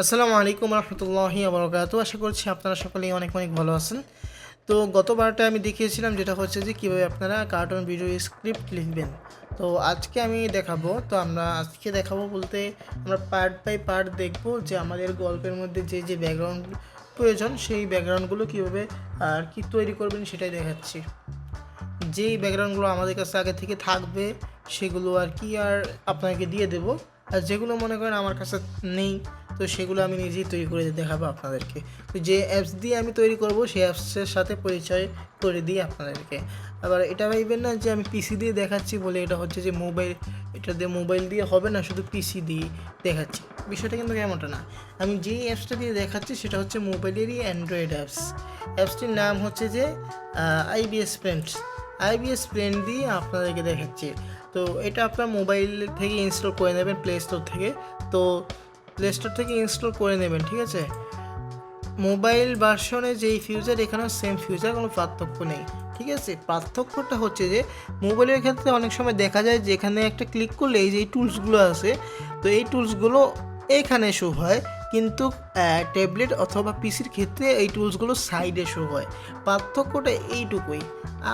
আসসালামু আলাইকুম রহমতুল্লাহি আবরকাত আশা করছি আপনারা সকলেই অনেক অনেক ভালো আছেন। তো গতবারটা আমি দেখিয়েছিলাম, যেটা হচ্ছে যে কীভাবে আপনারা কার্টুন ভিডিও স্ক্রিপ্ট লিখবেন। তো আজকে আমি দেখাবো, তো আমরা আজকে দেখাবো বলতে আমরা পার্ট বাই পার্ট দেখব যে আমাদের গল্পের মধ্যে যে যে ব্যাকগ্রাউন্ড প্রয়োজন, সেই ব্যাকগ্রাউন্ডগুলো কীভাবে আর কি তৈরি করবেন সেটাই দেখাচ্ছি। যেই ব্যাকগ্রাউন্ডগুলো আমাদের কাছে আগে থেকে থাকবে, সেগুলো আর কি আর আপনাকে দিয়ে দেব। আর যেগুলো মনে করেন আমার কাছে নেই, তো সেগুলো আমি নিজেই তৈরি করে দেখাবো আপনাদেরকে। তো যে অ্যাপস দিয়ে আমি তৈরি করব, সেই অ্যাপসের সাথে পরিচয় করে দিই আপনাদেরকে। আবার এটা ভাববেন না যে আমি পিসি দিয়ে দেখাচ্ছি বলে এটা হচ্ছে যে মোবাইল, এটা দিয়ে মোবাইল দিয়ে হবে না, শুধু পিসি দিয়ে দেখাচ্ছি। বিষয়টা কিন্তু এমনটা না। আমি যেই অ্যাপসটা দিয়ে দেখাচ্ছি, সেটা হচ্ছে মোবাইলেরই অ্যান্ড্রয়েড অ্যাপস অ্যাপসটির নাম হচ্ছে যে আইবিএস ফ্রেন্ডস আইবিএস ফ্রেন্ড দিয়ে আপনাদেরকে দেখাচ্ছি। তো এটা আপনার মোবাইল থেকে ইনস্টল করে নেবেন প্লে স্টোর থেকে। তো প্লে স্টোর থেকে ইনস্টল করে নেবেন, ঠিক আছে? মোবাইল ভার্সনে যেই ফিউচার এখানেও সেম ফিউচার কোনো পার্থক্য নেই, ঠিক আছে? পার্থক্যটা হচ্ছে যে, মোবাইলের ক্ষেত্রে অনেক সময় দেখা যায় যে, এখানে একটা ক্লিক করলে এই যে এই টুলসগুলো আছে, তো এই টুলসগুলো এখানে শো হয়, কিন্তু ট্যাবলেট অথবা পিসির ক্ষেত্রে এই টুলসগুলো সাইডে শো হয়। পার্থক্যটা এইটুকুই।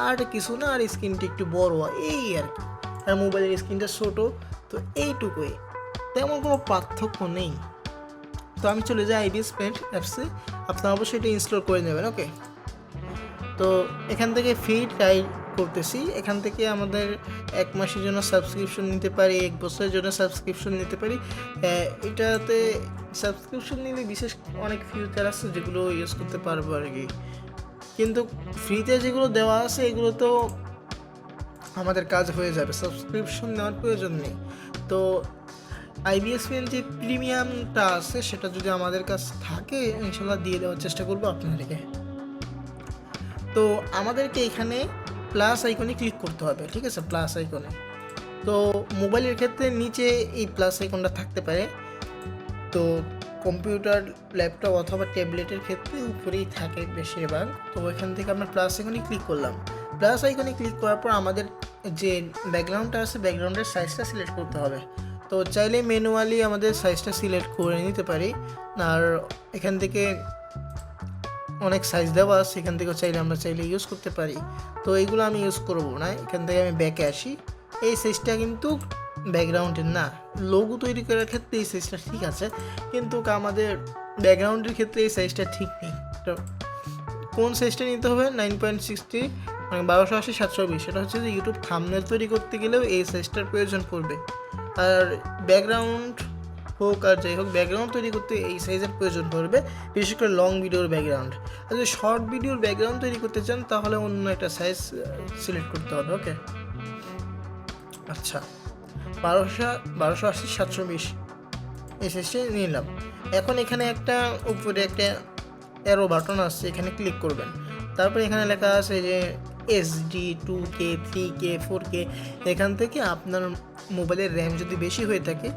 আর কিছু না, আর স্ক্রিনটা একটু বড় হয় এই আর কি। আর মোবাইলের স্ক্রিনটা ছোটো, তো এইটুকুই। তেমন কোনো পার্থক্য নেই। তো আমি চলে যাই আইবিএস পেন্ট অ্যাপসে, আপনারা অবশ্যই এটা ইনস্টল করে নেবেন ওকে তো এখান থেকে ফ্রি ট্রাই করতেছি। এখান থেকে আমাদের এক মাসের জন্য সাবস্ক্রিপশন নিতে পারি, এক বছরের জন্য সাবস্ক্রিপশন নিতে পারি। এটাতে সাবস্ক্রিপশন নিলে বিশেষ অনেক ফিউচার আছে যেগুলো ইউজ করতে পারব আর কি। কিন্তু ফ্রিতে যেগুলো দেওয়া আছে, এগুলো তো আমাদের কাজ হয়ে যাবে। সাবস্ক্রিপশন নেওয়ার প্রয়োজন নেই। তো আইবিএস পেন যে প্রিমিয়ামটা আছে, সেটা যদি আমাদের কাছে থাকে, ইনশাল্লাহ দিয়ে দেওয়ার চেষ্টা করব আপনাদেরকে। তো আমাদেরকে এখানে প্লাস আইকনে ক্লিক করতে হবে, ঠিক আছে? প্লাস আইকনে তো মোবাইলের ক্ষেত্রে নিচে এই প্লাস আইকনটা থাকতে পারে। তো কম্পিউটার ল্যাপটপ অথবা ট্যাবলেটের ক্ষেত্রে উপরেই থাকে বেশিরভাগ। তো এখান থেকে আমরা প্লাস আইকনে ক্লিক করলাম। প্লাস আইকনে ক্লিক করার পর আমাদের যে ব্যাকগ্রাউন্ডটা আছে ব্যাকগ্রাউন্ডের সাইজটা সিলেক্ট করতে হবে। তো চাইলে ম্যানুয়ালি আমাদের সাইজটা সিলেক্ট করে নিতে পারি। আর এখান থেকে অনেক সাইজ দেওয়া আছে, এখান থেকে চাইলে আমরা চাইলে ইউজ করতে পারি। তো এইগুলো আমি ইউজ করব না, এখান থেকে আমি ব্যাকে আসি। এই সাইজটা কিন্তু ব্যাকগ্রাউন্ডের না। লোগো তৈরি করার ক্ষেত্রে এই সাইজটা ঠিক আছে, কিন্তু আমাদের ব্যাকগ্রাউন্ডের ক্ষেত্রে এই সাইজটা ঠিক নেই। তো কোন সাইজটা নিতে হবে? নাইন পয়েন্ট সিক্সটি মানে বারোশো আশি, সাতশো বিশ। সেটা হচ্ছে যে ইউটিউব থামনেল তৈরি করতে গেলেও এই সাইজটার প্রয়োজন পড়বে। আর ব্যাকগ্রাউন্ড হোক আর যাই হোক ব্যাকগ্রাউন্ড তৈরি করতে এই সাইজের প্রয়োজন পড়বে, বিশেষ করে লং ভিডিওর ব্যাকগ্রাউন্ড আর যদি শর্ট ভিডিওর ব্যাকগ্রাউন্ড তৈরি করতে চান, তাহলে অন্য একটা সাইজ সিলেক্ট করতে হবে ওকে আচ্ছা বারোশো বারোশো আশি, সাতশো বিশ, এই সাইজটা নিলাম। এখন এখানে একটা উপরে একটা অ্যারো বাটন আসছে এখানে ক্লিক করবেন। তারপরে এখানে লেখা আছে যে SD two K three K four K এখান থেকে আপনার মোবাইলের র্যাম যদি বেশি হয়ে থাকে,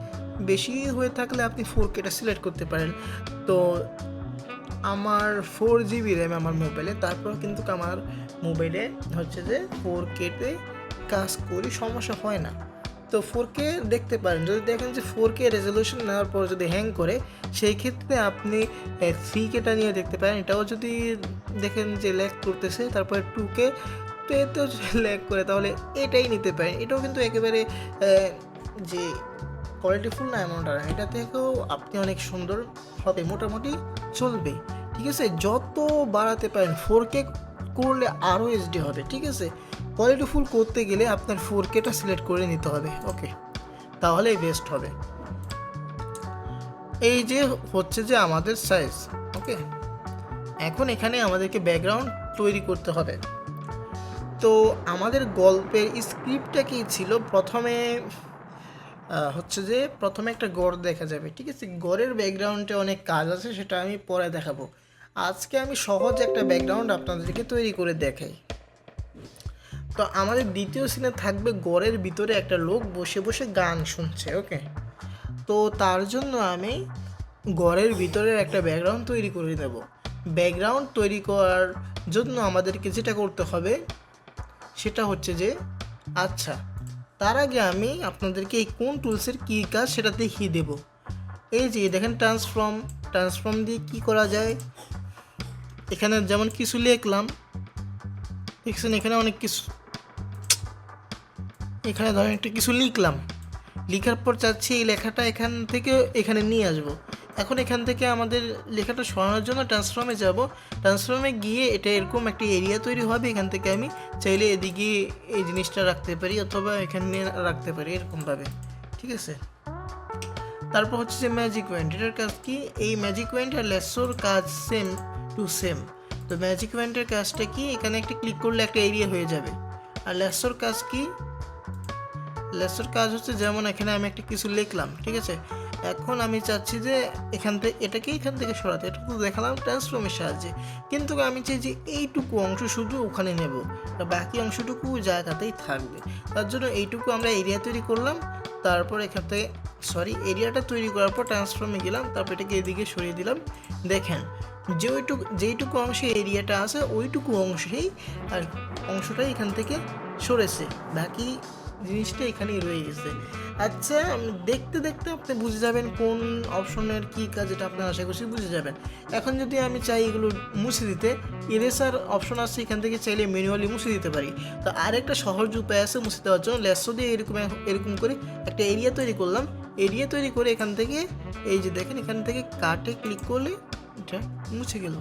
বেশি হয়ে থাকলে আপনি ফোর কেটা সিলেক্ট করতে পারেন। তো আমার ফোর জিবি র্যাম আমার মোবাইলে, তারপর কিন্তু আমার মোবাইলে হচ্ছে যে ফোর কেতে কাজ করি, সমস্যা হয় না। তো ফোর কে দেখতে পারেন, যদি দেখেন যে ফোর কে রেজলিউশন নেওয়ার পর যদি হ্যাং করে, সেই ক্ষেত্রে আপনি থ্রি কেটা নিয়ে দেখতে পারেন। এটাও যদি দেখেন যে ল্যাক করতেছে। তারপরে টু কে তো যদি ল্যাক করে, তাহলে এটাই নিতে পারেন। এটাও কিন্তু একেবারে যে কোয়ালিটিফুল না, এমনটা না। এটা থেকেও আপনি অনেক সুন্দর হবে, মোটামুটি চলবে। ঠিক আছে? যত বাড়াতে পারেন ফোর কে করলে আরও এইচডি হবে, ঠিক আছে? কোয়ালিটি ফুল করতে গেলে আপনার ফোর কেটা সিলেক্ট করে নিতে হবে ওকে তাহলেই বেস্ট হবে। এই যে হচ্ছে যে আমাদের সাইজ ওকে এখন এখানে আমাদেরকে ব্যাকগ্রাউন্ড তৈরি করতে হবে। তো আমাদের গল্পের স্ক্রিপ্টটা কি ছিল? প্রথমে হচ্ছে যে প্রথমে একটা গড় দেখা যাবে, ঠিক আছে? গড়ের ব্যাকগ্রাউন্ডে অনেক কাজ আছে, সেটা আমি পরে দেখাবো। আজকে আমি সহজ একটা ব্যাকগ্রাউন্ড আপনাদেরকে তৈরি করে দেখাই। তো আমাদের দ্বিতীয় সিনে থাকবে গড়ের ভিতরে একটা লোক বসে বসে গান শুনছে ওকে তো তার জন্য আমি গড়ের ভিতরের একটা ব্যাকগ্রাউন্ড তৈরি করে দেব ব্যাকগ্রাউন্ড তৈরি করার জন্য আমাদেরকে যেটা করতে হবে, সেটা হচ্ছে যে আচ্ছা তার আগে আমি আপনাদেরকে এই কোন টুলসের কী কাজ সেটা দেখিয়ে দেব। এই যে, দেখেন ট্রান্সফর্ম ট্রান্সফর্ম দিয়ে কি করা যায়। এখানে যেমন কিছু লিখলাম, দেখছেন এখানে অনেক কিছু, এখানে ধরেন একটা কিছু লিখলাম। লিখার পর চাচ্ছি এই লেখাটা এখান থেকে এখানে নিয়ে আসব। এখন এখান থেকে আমাদের লেখাটা সরানোর জন্য ট্রান্সফর্মে যাব। ট্রান্সফর্মে গিয়ে এটা এরকম একটা এরিয়া তৈরি হবে, এখান থেকে আমি চাইলে এদিকে এই জিনিসটা রাখতে পারি অথবা এখানে রাখতে পারি এরকমভাবে। ঠিক আছে? তারপর হচ্ছে যে ম্যাজিক ওয়েন্ট এটার কাজ কি? এই ম্যাজিক ওয়েন্ট আর লেসোর কাজ সেম টু সেম তো ম্যাজিক ওয়েন্টের কাজটা কি? এখানে একটা ক্লিক করলে একটা এরিয়া হয়ে যাবে। আর লেসোর কাজ কি? লেসোর কাজ হচ্ছে যেমন এখানে আমি একটা কিছু লিখলাম, ঠিক আছে? এখন আমি চাচ্ছি যে এখান থেকে, এটাকে এখান থেকে সরাতে। এটা তো দেখালাম ট্রান্সফর্মের সাহায্যে। কিন্তু আমি চাই যে এইটুকু অংশ শুধু ওখানে নেব। বাকি অংশটুকু জায়গাতেই থাকবে। তার জন্য এইটুকু আমরা এরিয়া তৈরি করলাম। তারপর এখান থেকে সরি এরিয়াটা তৈরি করার পর ট্রান্সফর্মে গেলাম। তারপর এটাকে এদিকে সরিয়ে দিলাম। দেখেন যে ওইটুকু যেইটুকু অংশে এরিয়াটা আছে, ওইটুকু অংশেই আর অংশটাই এখান থেকে সরেছে। বাকি জিনিসটা এখানেই রয়ে গেছে। আচ্ছা দেখতে দেখতে আপনি বুঝে যাবেন কোন অপশনের কী কাজ এটা আপনার আশা করছি বুঝে যাবেন। এখন যদি আমি চাই এগুলো মুছে দিতে ইরেসার অপশন আছে, এখান থেকে চাইলে ম্যানুয়ালি মুছে দিতে পারি। তো আরেকটা সহজ উপায় আছে মুছে দেওয়ার জন্য। লেসো দিয়ে এরকম এরকম করে একটা এরিয়া তৈরি করলাম। এরিয়া তৈরি করে এখান থেকে, এই যে দেখেন, এখান থেকে কাটে ক্লিক করলে এটা মুছে গেল।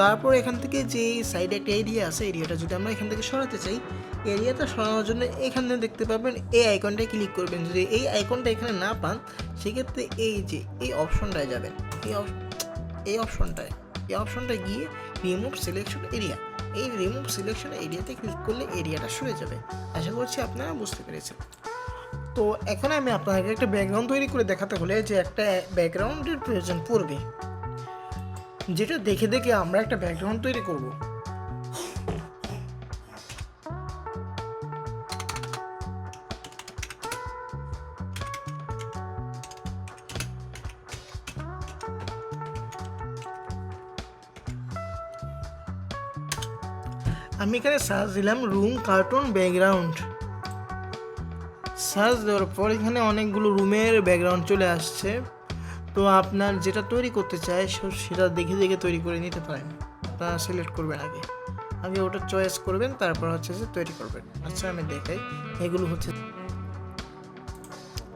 তারপর এখান থেকে যে সাইডে একটা এরিয়া আছে এরিয়াটা যদি আমরা এখান থেকে সরাতে চাই এরিয়াটা সরানোর জন্য এখানে দেখতে পাবেন এই আইকনটায় ক্লিক করবেন। যদি এই আইকনটা এখানে না পান, সেক্ষেত্রে এই যে, এই অপশনটায় যাবেন। এই এই অপশনটায় এই অপশনটায় গিয়ে রিমুভ সিলেকশন এরিয়া এই রিমুভ সিলেকশন এরিয়াতে ক্লিক করলে এরিয়াটা সরে যাবে। আশা করছি আপনারা বুঝতে পেরেছেন। তো এখন আমি আপনাকে একটা ব্যাকগ্রাউন্ড তৈরি করে দেখাতে হলে যে একটা ব্যাকগ্রাউন্ডের প্রয়োজন পড়বে। যেটা দেখে দেখে আমরা একটা ব্যাকগ্রাউন্ড তৈরি করব। এখানে সার্চ দিলাম রুম, কার্টুন, ব্যাকগ্রাউন্ড। সার্চ দেওয়ার পর এখানে অনেকগুলো রুমের ব্যাকগ্রাউন্ড চলে আসছে। তো আপনার যেটা তৈরি করতে চায় সেটা দেখে দেখে তৈরি করে নিতে পারেন। তা সিলেক্ট করবেন আগে। আগে ওটা চয়েস করবেন, তারপর হচ্ছে যে তৈরি করবেন। আচ্ছা আমি দেখাই। এগুলো হচ্ছে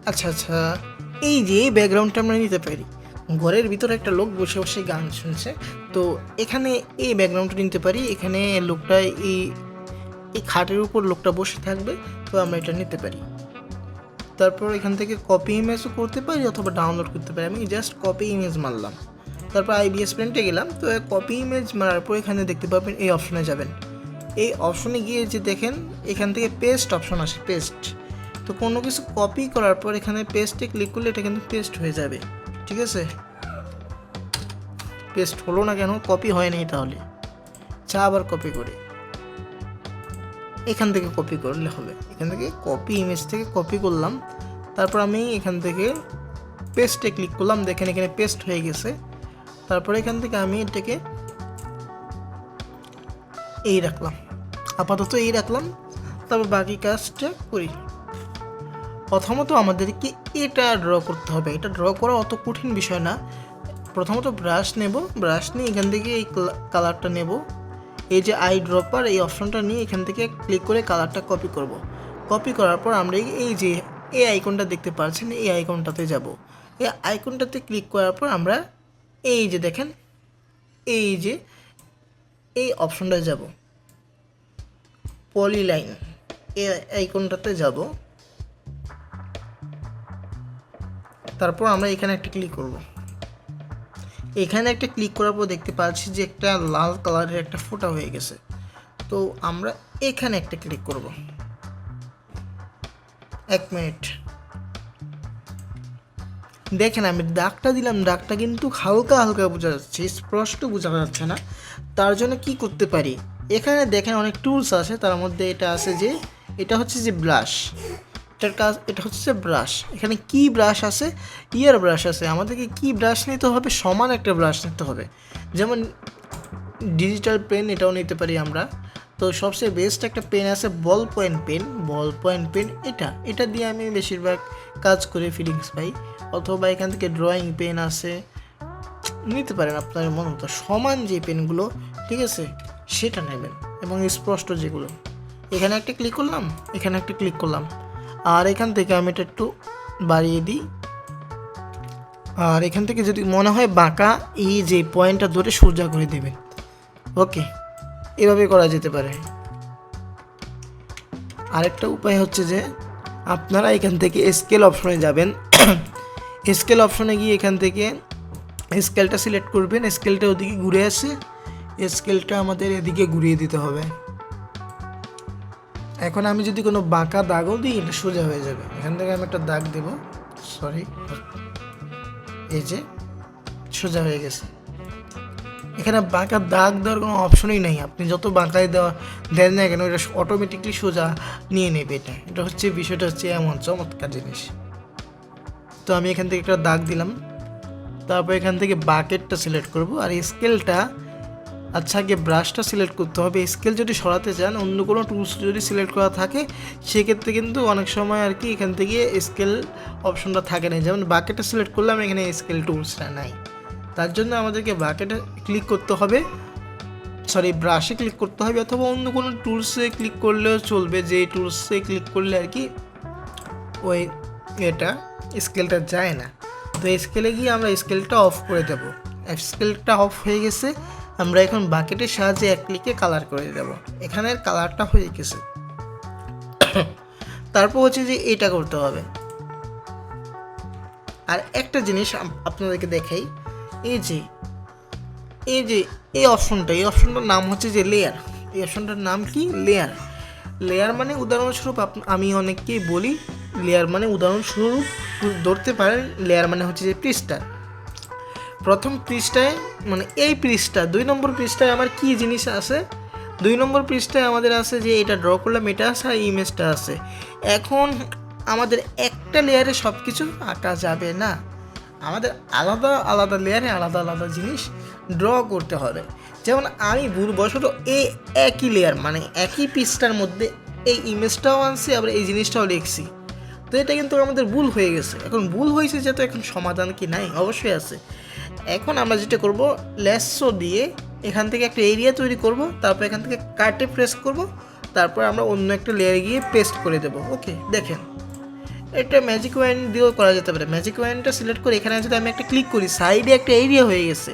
আচ্ছা আচ্ছা। এই যে ব্যাকগ্রাউন্ডটা আমরা নিতে পারি। ঘরের ভিতরে একটা লোক বসে বসে গান শুনছে। তো এখানে এই ব্যাকগ্রাউন্ডটা নিতে পারি, এখানে লোকটা এই এই খাটের উপর লোকটা বসে থাকবে, তো আমরা এটা নিতে পারি। তারপর এখান থেকে কপি ইমেজও করতে পারি অথবা ডাউনলোড করতে পারি। আমি জাস্ট কপি ইমেজ মারলাম। তারপর আইবিএস প্রিন্টে গেলাম, তো কপি ইমেজ মারার পর এখানে দেখতে পাবেন এই অপশনে যাবেন। এই অপশনে গিয়ে যে দেখেন, এখান থেকে পেস্ট অপশন আসে পেস্ট তো কোনো কিছু কপি করার পর এখানে পেস্টে ক্লিক করলে এটা কিন্তু পেস্ট হয়ে যাবে। ঠিক আছে? পেস্ট হলো না কেন? কপি হয়নি তাহলে। চা আবার কপি করে। এখান থেকে কপি করলে হবে। এখান থেকে কপি ইমেজ থেকে কপি করলাম। তারপর আমি এখান থেকে পেস্টে ক্লিক করলাম। দেখেন এখানে পেস্ট হয়ে গেছে। তারপর এখান থেকে আমি এটাকে এই রাখলাম। আপাতত এই রাখলাম। তারপর বাকি কাজটা করি। প্রথমত আমাদেরকে এটা ড্র করতে হবে। এটা ড্র করা অত কঠিন বিষয় না। প্রথমত ব্রাশ নেব। ব্রাশ নিয়ে এখান থেকে এই কালারটা নেব। এই যে আই ড্রপার এই অপশনটা নিয়ে এখান থেকে ক্লিক করে কালারটা কপি করব। কপি করার পর আমরা এই- যে এই আইকনটা দেখতে পাচ্ছেন, এই আইকনটাতে যাব। এই আইকনটাতে ক্লিক করার পর আমরা এই যে দেখেন, এই যে এই অপশনটায় যাব। পলি পলিলাইন এই আইকনটাতে যাব। তারপর আমরা এখানে একটা ক্লিক করব। এখানে একটা ক্লিক করার পর দেখতে পাচ্ছি যে একটা লাল কালারের একটা ফোঁটা হয়ে গেছে। তো আমরা এখানে একটা ক্লিক করব। এক মিনিট দেখেন আমি দাগটা দিলাম, দাগটা কিন্তু হালকা হালকা বোঝা যাচ্ছে, স্পষ্ট বোঝা যাচ্ছে না। তার জন্য কি করতে পারি? এখানে দেখেন অনেক টুলস আছে, তার মধ্যে এটা আছে যে, এটা হচ্ছে যে ব্রাশ এটার কাজ, এটা হচ্ছে ব্রাশ এখানে কি ব্রাশ আছে? ইয়ার ব্রাশ আছে। আমাদেরকে কি ব্রাশ নিতে হবে? সমান একটা ব্রাশ নিতে হবে। যেমন ডিজিটাল পেন এটাও নিতে পারি আমরা। তো সবচেয়ে বেস্ট একটা পেন আছে ball point pen ball point pen এটা। এটা দিয়ে আমি বেশিরভাগ কাজ করে ফিলিংস পাই। অথবা এখান থেকে ড্রয়িং পেন আছে। নিতে পারেন আপনার মন মতো। সমান যে পেনগুলো ঠিক আছে? সেটা নেবেন। এবং স্পষ্ট যেগুলো। এখানে একটা ক্লিক করলাম। এখানে একটা ক্লিক করলাম। আর এখান থেকে আমি এটা একটু বাড়িয়ে দিই। আর এখান থেকে যদি মনে হয় বাঁকা, এই যে পয়েন্টটা ধরে সোজা করে দেবে ওকে, এভাবে করা যেতে পারে। আরেকটা উপায় হচ্ছে যে, আপনারা এখান থেকে স্কেল অপশনে যাবেন। স্কেল অপশনে গিয়ে এখান থেকে স্কেলটা সিলেক্ট করবেন। স্কেলটা ওদিকে ঘুরে আসে। স্কেলটা আমাদের এদিকে ঘুরিয়ে দিতে হবে। এখন আমি যদি কোনো বাঁকা দাগও দিই, এটা সোজা হয়ে যাবে। এখান থেকে আমি একটা দাগ দেব। সরি এই যে, সোজা হয়ে গেছে। এখানে বাঁকা দাগ দেওয়ার কোনো অপশনই নেই। আপনি যত বাঁকায় দেওয়া দেন না কেন, এটা অটোমেটিকলি সোজা নিয়ে নেবে এটা। এটা হচ্ছে, বিষয়টা হচ্ছে এমন চমৎকার জিনিস। তো আমি এখান থেকে একটা দাগ দিলাম। তারপর এখান থেকে বাকেটটা সিলেক্ট করব। আর স্কেলটা আচ্ছা আগে ব্রাশটা সিলেক্ট করতে হবে। স্কেল যদি সরাতে চান, অন্য কোনো টুলস যদি সিলেক্ট করা থাকে, সেক্ষেত্রে কিন্তু অনেক সময় আর কি এখান থেকে স্কেল অপশনটা থাকে না। যেমন বাকেটটা সিলেক্ট করলাম, এখানে স্কেল টুলসটা নাই। তার জন্য আমাদেরকে বাকেটে ক্লিক করতে হবে। সরি ব্রাশে ক্লিক করতে হবে অথবা অন্য কোনো টুলসে ক্লিক করলেও চলবে। যে টুলসে ক্লিক করলে আর কি ওই এটা স্কেলটা যায় না। তো স্কেলে গিয়ে আমরা স্কেলটা অফ করে দেবো। স্কেলটা অফ হয়ে গেছে। আমরা এখন বাকেটের সাহায্যে এক ক্লিকে কালার করে দেব। এখানের কালারটা হয়ে গেছে। তারপর হচ্ছে যে এটা করতে হবে। আর একটা জিনিস আপনাদেরকে দেখাই। এই যে এই যে, এই অপশনটা এই অপশনটার নাম হচ্ছে যে লেয়ার এই অপশনটার নাম কি? লেয়ার লেয়ার মানে উদাহরণস্বরূপ আমি অনেককেই বলি লেয়ার মানে উদাহরণস্বরূপ ধরতে পারেন লেয়ার মানে হচ্ছে যে পৃষ্ঠা। প্রথম পৃষ্ঠায় মানে এই পৃষ্ঠা, দুই নম্বর পৃষ্ঠায় আমার কি জিনিস আছে? দুই নম্বর পৃষ্ঠায় আমাদের আছে যে এটা ড্র করলাম, এটা আছে আর ইমেজটা আছে। এখন আমাদের একটা লেয়ারে সব কিছু আঁকা যাবে না। আমাদের আলাদা আলাদা লেয়ারে আলাদা আলাদা জিনিস ড্র করতে হবে। যেমন আমি ভুলবশত এই একই লেয়ার মানে একই পৃষ্ঠার মধ্যে এই ইমেজটাও আনছি, আবার এই জিনিসটাও লিখছি। তো এটা কিন্তু আমাদের ভুল হয়ে গেছে। এখন ভুল হয়েছে যেহেতু এখন সমাধান কি নাই? অবশ্যই আছে। এখন আমরা যেটা করব, লেসো দিয়ে এখান থেকে একটা এরিয়া তৈরি করব, তারপর এখান থেকে কাটে প্রেস করব, তারপর আমরা অন্য একটা লেয়ারে গিয়ে পেস্ট করে দেবো ওকে দেখেন। এটা ম্যাজিক ওয়াইন দিয়েও করা যেতে পারে। ম্যাজিক ওয়াইনটা সিলেক্ট করে এখানে যদি আমি একটা ক্লিক করি সাইডে একটা এরিয়া হয়ে গেছে।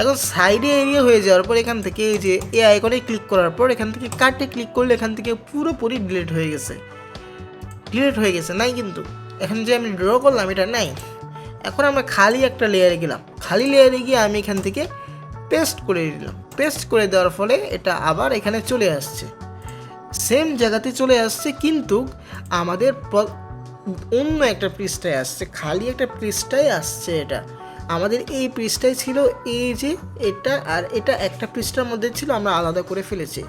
এখন সাইডে এরিয়া হয়ে যাওয়ার পর এখান থেকে এই যে এ আইকনে ক্লিক করার পর এখান থেকে কাটে ক্লিক করলে এখান থেকে পুরোপুরি ডিলিট হয়ে গেছে। ডিলিট হয়ে গেছে, নাই কিন্তু। এখন যে আমি ড্র করলাম, এটা নাই। এখন আমরা খালি একটা লেয়ারে গেলাম। খালি লেয়ারে গিয়ে আমি এখান থেকে পেস্ট করে দিলাম পেস্ট করে দেওয়ার ফলে এটা আবার এখানে চলে আসছে। সেম জায়গাতে চলে আসছে, কিন্তু আমাদের অন্য একটা পৃষ্ঠায় আসছে, খালি একটা পৃষ্ঠায় আসছে এটা। আমাদের এই পৃষ্ঠায় ছিল এই যে এটা আর এটা একটা পৃষ্ঠার মধ্যে ছিল, আমরা আলাদা করে ফেলেছি।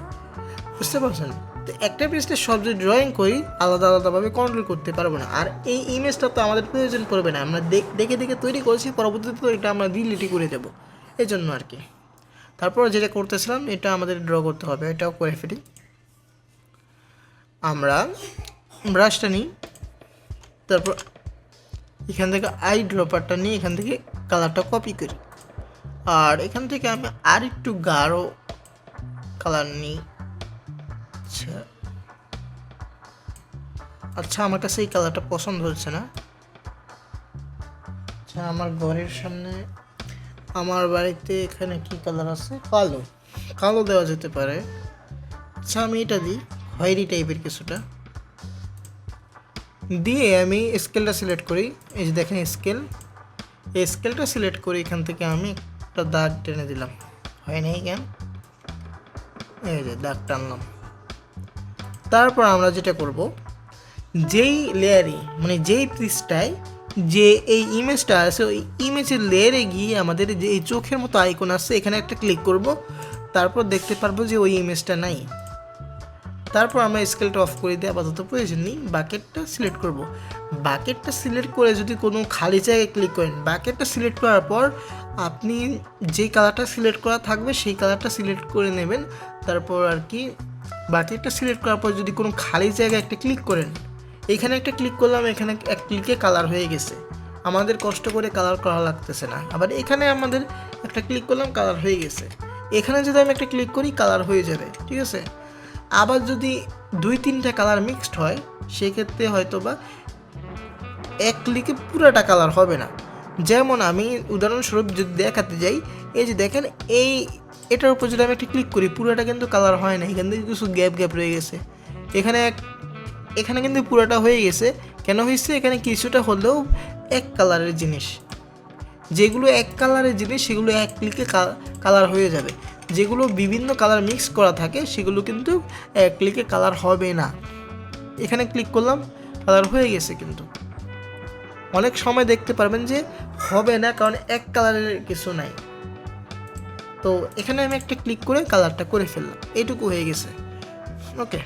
বুঝতে পারছেন? তো একটা পৃষ্ঠে সব যদি ড্রয়িং করি, আলাদা আলাদাভাবে কন্ট্রোল করতে পারব না। আর এই ইমেজটা তো আমাদের প্রয়োজন পড়বে না। আমরা দেখ- দেখে তৈরি করেছি, পরবর্তীতে তো এটা আমরা ডিলিটই করে দেবো। এই জন্য আর কি। তারপর যেটা করতেছিলাম, এটা আমাদের ড্র করতে হবে। এটাও করে ফেলি। আমরা ব্রাশটা নিই। তারপর এখান থেকে আই ড্রপারটা নিয়ে এখান থেকে কালারটা কপি করি। আর এখান থেকে আমি আর একটু গাঢ় কালার নিই। আচ্ছা। আচ্ছা আমার কাছে এই কালারটা পছন্দ হচ্ছে না। আচ্ছা আমার ঘরের সামনে আমার বাড়িতে এখানে কি কালার আছে? কালো। কালো দেওয়া যেতে পারে। আচ্ছা আমি এটা দিই। খয়েরি টাইপের কিছুটা। দিয়ে আমি স্কেলটা সিলেক্ট করি। এই যে দেখেন স্কেল। এই স্কেলটা সিলেক্ট করে এখান থেকে আমি একটা দাগ টেনে দিলাম। হয় নাই কেন? এই যে দাগ টানলাম। তারপর আমরা যেটা করব, যেই লেয়ারে মানে যেই পৃষ্ঠায় যে এই ইমেজটা আছে, ওই ইমেজের লেয়ারে গিয়ে আমাদের যে এই চোখের মতো আইকন আছে, এখানে একটা ক্লিক করব। তারপর দেখতে পারব যে ওই ইমেজটা নাই। তারপর আমরা স্কেলটা অফ করে দিয়ে আপাতত প্রয়োজন নেই বাকেটটা সিলেক্ট করব। বাকেটটা সিলেক্ট করে যদি কোনো খালি জায়গায় ক্লিক করেন বাকেটটা সিলেক্ট করার পর আপনি যে কালারটা সিলেক্ট করা থাকবে, সেই কালারটা সিলেক্ট করে নেবেন। তারপর আর কি বাকেটটা সিলেক্ট করার পর যদি কোনো খালি জায়গায় একটা ক্লিক করেন, এখানে একটা ক্লিক করলাম, এখানে এক ক্লিকে কালার হয়ে গেছে। আমাদের কষ্ট করে কালার করা লাগতেছে না। আবার এখানে আমাদের একটা ক্লিক করলাম কালার হয়ে গেছে। এখানে যদি আমি একটা ক্লিক করি কালার হয়ে যাবে, ঠিক আছে? আবার যদি দুই তিনটা কালার মিক্সড হয়, সেক্ষেত্রে হয়তো বা এক ক্লিকে পুরোটা কালার হবে না। যেমন আমি উদাহরণস্বরূপ যদি দেখাতে যাই, এই যে দেখেন, এই এটার উপর যদি আমি একটা ক্লিক করি, পুরোটা কিন্তু কালার হয় না। এখান থেকে কিছু গ্যাপ গ্যাপ রয়ে গেছে। এখানে এক, এখানে কিন্তু পুরোটা হয়ে গেছে। কেন হয়েছে? এখানে কিছুটা হলেও এক কালারের জিনিস। যেগুলো এক কালারের জিনিস, সেগুলো এক ক্লিকে কালার হয়ে যাবে। যেগুলো বিভিন্ন কালার মিক্স করা থাকে, সেগুলো কিন্তু এক ক্লিকে কালার হবে না। এখানে ক্লিক করলাম কালার হয়ে গেছে কিন্তু। অনেক সময় দেখতে পারবেন যে হবে না, কারণ এক কালারের কিছু নাই। তো এখানে আমি একটা ক্লিক করে কালারটা করে ফেললাম। এইটুকু হয়ে গেছে। ওকে।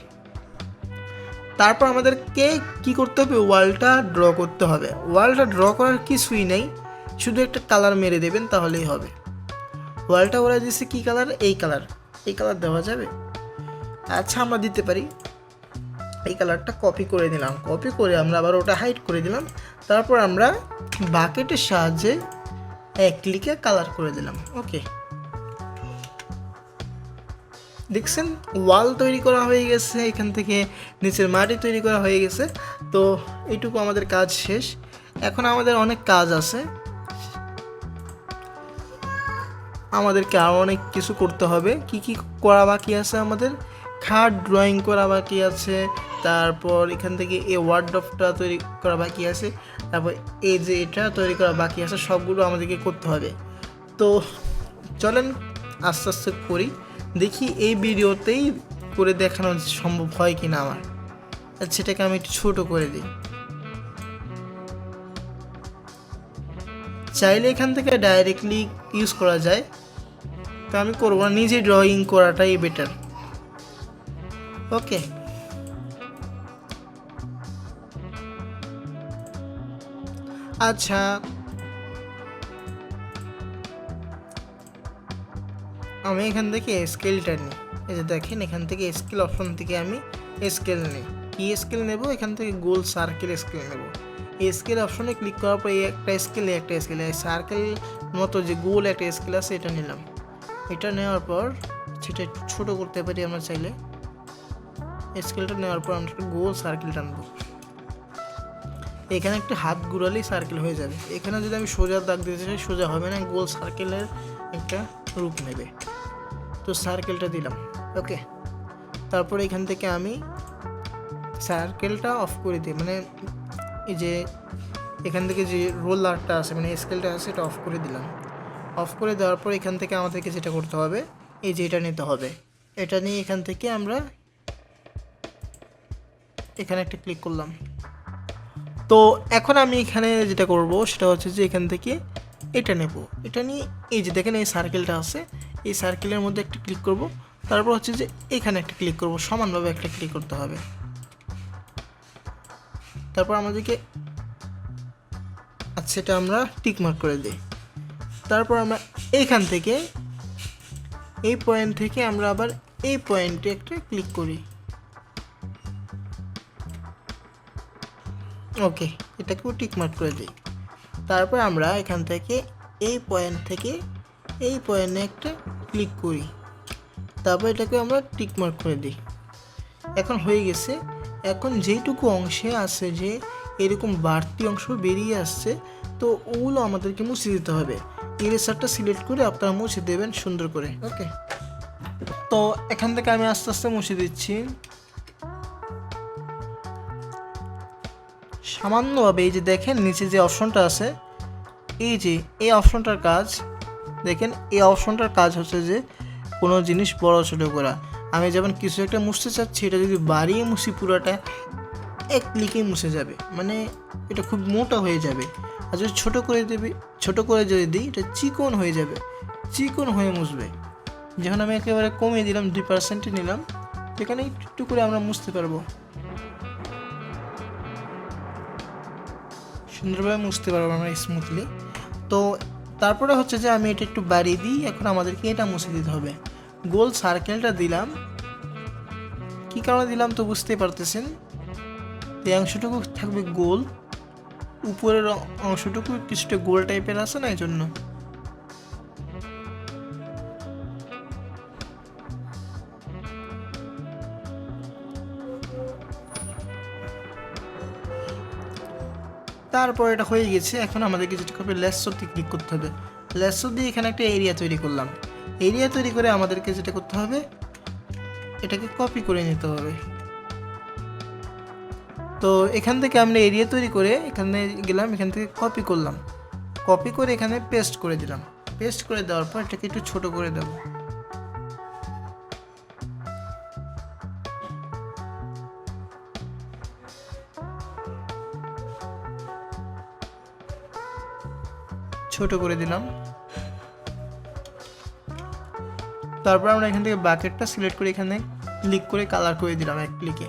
তারপর আমাদেরকে কি করতে হবে? ওয়ালটা ড্র করতে হবে। ওয়ালটা ড্র করার কিছুই নেই। শুধু একটা কালার মেরে দেবেন, তাহলেই হবে। ওয়ালটা ওরা দিচ্ছে কী কালার এই কালার এই কালার দেওয়া যাবে? আচ্ছা আমরা দিতে পারি। এই কালারটা কপি করে দিলাম কপি করে আমরা আবার ওটা হাইড করে দিলাম। তারপর আমরা বাকেটের সাহায্যে এক ক্লিকে কালার করে দিলাম। ওকে। দেখছেন? ওয়াল তৈরি করা হয়ে গেছে, এখান থেকে নিচের মাটি তৈরি করা হয়ে গেছে। তো এইটুকু আমাদের কাজ শেষ। এখন আমাদের অনেক কাজ আছে। আমাদেরকে আরও অনেক কিছু করতে হবে। কি কি করা বাকি আছে আমাদের? খাট, ড্রয়িং করা বাকি আছে। তারপর এখান থেকে এই ওয়ার্ডফটা তৈরি করা বাকি আছে। তারপর এই যে এটা তৈরি করা বাকি আছে, সবগুলো আমাদেরকে করতে হবে। তো চলেন আস্তে আস্তে করি। দেখি এই ভিডিওতেই করে দেখানো সম্ভব হয় কি না আমার সেটাকে আমি একটু ছোটো করে দিই। চাইলে এখান থেকে ডাইরেক্টলি ইউজ করা যায়। তো আমি করব না, নিজে ড্রয়িং করাটাই বেটার ওকে আচ্ছা। আমি এখান থেকে স্কেলটা নিই। এই যে দেখেন, এখান থেকে স্কেল অপশন থেকে আমি স্কেল নিই। কি স্কেল নেব? এখান থেকে গোল সার্কেল স্কেল নেব। স্কেল অপশনে ক্লিক করার পর এই একটা স্কেল একটা স্কেল এই সার্কেল মতো যে গোল একটা স্কেল আছে, এটা নিলাম। এটা নেওয়ার পর সেটা ছোটো করতে পারি আমরা চাইলে। স্কেলটা নেওয়ার পর আমরা একটা গোল সার্কেল টানবো এখানে একটা হাত ঘুরালেই সার্কেল হয়ে যাবে। এখানে যদি আমি সোজা দাগ দিতে চাই, সোজা হবে না গোল সার্কেলের একটা রূপ নেবে। তো সার্কেলটা দিলাম ওকে তারপর এখান থেকে আমি সার্কেলটা অফ করে দিই মানে এই যে এখান থেকে যে রোলারটা আছে মানে স্কেলটা আছে এটা অফ করে দিলাম। অফ করে দেওয়ার পর এখান থেকে আমাদেরকে যেটা করতে হবে, এই যে এটা নিতে হবে। এটা নিয়ে এখান থেকে আমরা এখানে একটা ক্লিক করলাম। তো এখন আমি এখানে যেটা করব, সেটা হচ্ছে যে এখান থেকে এটা নেব। এটা নিয়ে এই যে দেখেন এই সার্কেলটা আছে, এই সার্কেলের মধ্যে একটা ক্লিক করব। তারপর হচ্ছে যে এখানে একটা ক্লিক করব, সমানভাবে একটা ক্লিক করতে হবে। তারপর আমাদেরকে আচ্ছা এটা আমরা টিক মার্ক করে দিই। তারপর আমরা এইখান থেকে, এই পয়েন্ট থেকে আমরা আবার এই পয়েন্টে একটা ক্লিক করি। ওকে এটাকেও টিক মার্ক করে দিই। তারপর আমরা এখান থেকে এই পয়েন্ট থেকে এই পয়েন্টে একটা ক্লিক করি। তারপর এটাকে আমরা টিক মার্ক করে দিই। এখন হয়ে গেছে, এখন যেইটুকু অংশে আছে যে এরকম বাড়তি অংশ বেরিয়ে আসছে, তো ওগুলো আমাদেরকে মুছে দিতে হবে। ইরেসারটা সিলেক্ট করে আপনারা মুছে দেবেন সুন্দর করে ওকে তো এখান থেকে আমি আস্তে আস্তে মুছে দিচ্ছি। সামান্যভাবে এই যে দেখেন, নিচে যে অপশনটা আছে, এই যে এই অপশনটার কাজ, দেখেন, এই অপশনটার কাজ হচ্ছে যে কোনো জিনিস বড় ছোটো করা। আমি যেমন কিছু একটা মুছতে চাচ্ছি, এটা যদি বাড়িয়ে মুছি পুরোটা, এক ক্লিকেই মুছে যাবে। মানে এটা খুব মোটা হয়ে যাবে। আর যদি ছোটো করে দেবে, ছোটো করে যদি দিই, এটা চিকন হয়ে যাবে। চিকন হয়ে মুছবে। যখন আমি একেবারে কমিয়ে দিলাম, দুই পার্সেন্টে নিলাম, এখানে একটু করে আমরা মুছতে পারব। সুন্দরভাবে মুছতে পারব আমরা স্মুথলি তো তারপরে হচ্ছে যে আমি এটা একটু বাড়িয়ে দিই, এখন আমাদেরকে এটা মুছে দিতে হবে। গোল সার্কেলটা দিলাম। কি কারণে দিলাম তো বুঝতেই পারতেছেন? এই অংশটুকু থাকবে গোল। উপরের অংশটুকু কিছুটা গোল টাইপের আছে না এই জন্য তারপর এটা হয়ে গেছে, এখন আমাদেরকে যেটা করবে লেসোতে ক্লিক করতে হবে। লেসো দিয়ে এখানে একটা এরিয়া তৈরি করলাম। এরিয়া তৈরি করে আমাদেরকে যেটা করতে হবে, এটাকে কপি করে নিতে হবে। তো এখান থেকে আমরা এরিয়া তৈরি করে এখানে গেলাম, এখান থেকে কপি করলাম। কপি করে এখানে পেস্ট করে দিলাম। পেস্ট করে দেওয়ার পর এটাকে একটু ছোট করে দেবো। ছোট করে দিলাম। তারপর আমরা এখান থেকে বাকেটটা সিলেক্ট করে এখানে ক্লিক করে কালার করে দিলাম এক ক্লিকে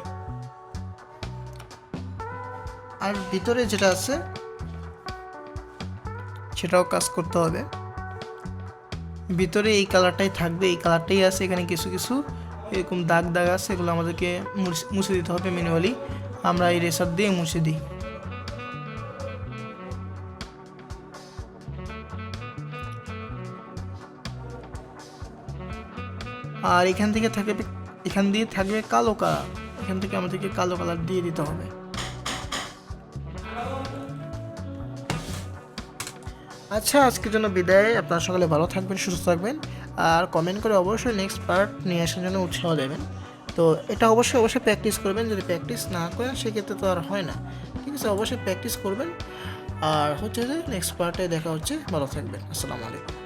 আর ভিতরে যেটা আছে, সেটাও কাজ করতে হবে। ভিতরে এই কালারটাই থাকবে, এই কালারটাই আছে, এখানে কিছু কিছু এরকম দাগ দাগ আছে, এগুলো আমাদেরকে মুছ- দিতে হবে ম্যানুয়ালি আমরা এই রেসার দিয়ে মুছে দিই। আর এখান থেকে থাকবে, এখান দিয়ে থাকবে কালো কালার। এখান থেকে আমাদেরকে কালো কালার দিয়ে দিতে হবে। আচ্ছা আজকের জন্য বিদায়। আপনারা সকালে ভালো থাকবেন, সুস্থ থাকবেন। আর কমেন্ট করে অবশ্যই নেক্সট পার্ট নিয়ে আসার জন্য উৎসাহ দেবেন। তো এটা অবশ্যই অবশ্যই প্র্যাকটিস করবেন। যদি প্র্যাকটিস না করেন, সেক্ষেত্রে তো আর হয় না। ঠিক আছে, অবশ্যই প্র্যাকটিস করবেন। আর হচ্ছে যে নেক্সট পার্টে দেখা হচ্ছে। ভালো থাকবেন। আসসালামু আলাইকুম।